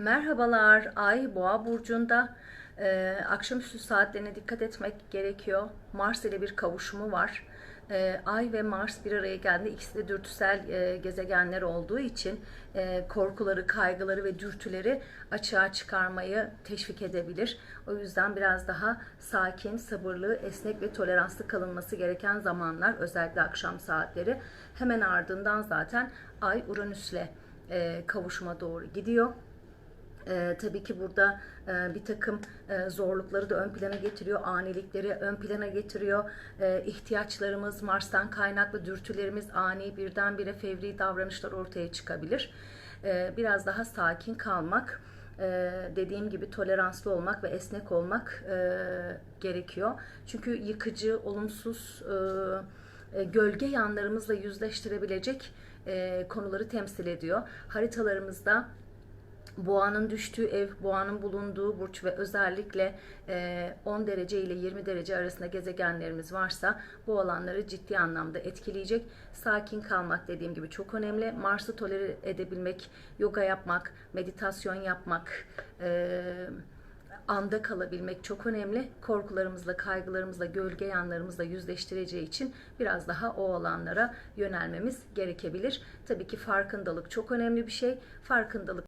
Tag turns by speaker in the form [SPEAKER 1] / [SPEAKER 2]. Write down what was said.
[SPEAKER 1] Merhabalar, Ay Boğa burcunda. Ee, akşamüstü saatlerine dikkat etmek gerekiyor. Mars ile bir kavuşumu var. Ee, Ay ve Mars bir araya geldiğinde ikisi de dürtüsel e, gezegenler olduğu için e, korkuları, kaygıları ve dürtüleri açığa çıkarmayı teşvik edebilir. O yüzden biraz daha sakin, sabırlı, esnek ve toleranslı kalınması gereken zamanlar özellikle akşam saatleri. Hemen ardından zaten Ay Uranüs'le e, kavuşuma doğru gidiyor. Ee, tabii ki burada e, bir takım e, zorlukları da ön plana getiriyor, anilikleri ön plana getiriyor. E, ihtiyaçlarımız, Mars'tan kaynaklı dürtülerimiz, ani birdenbire fevri davranışlar ortaya çıkabilir. E, biraz daha sakin kalmak, e, dediğim gibi toleranslı olmak ve esnek olmak e, gerekiyor. Çünkü yıkıcı, olumsuz, e, e, gölge yanlarımızla yüzleştirebilecek e, konuları temsil ediyor. Haritalarımızda Boğanın düştüğü ev, boğanın bulunduğu burç ve özellikle e, 10 derece ile 20 derece arasında gezegenlerimiz varsa bu alanları ciddi anlamda etkileyecek. Sakin kalmak dediğim gibi çok önemli. Mars'ı tolere edebilmek, yoga yapmak, meditasyon yapmak, e, anda kalabilmek çok önemli. Korkularımızla, kaygılarımızla, gölge yanlarımızla yüzleştireceği için biraz daha o alanlara yönelmemiz gerekebilir. Tabii ki farkındalık çok önemli bir şey. Farkındalık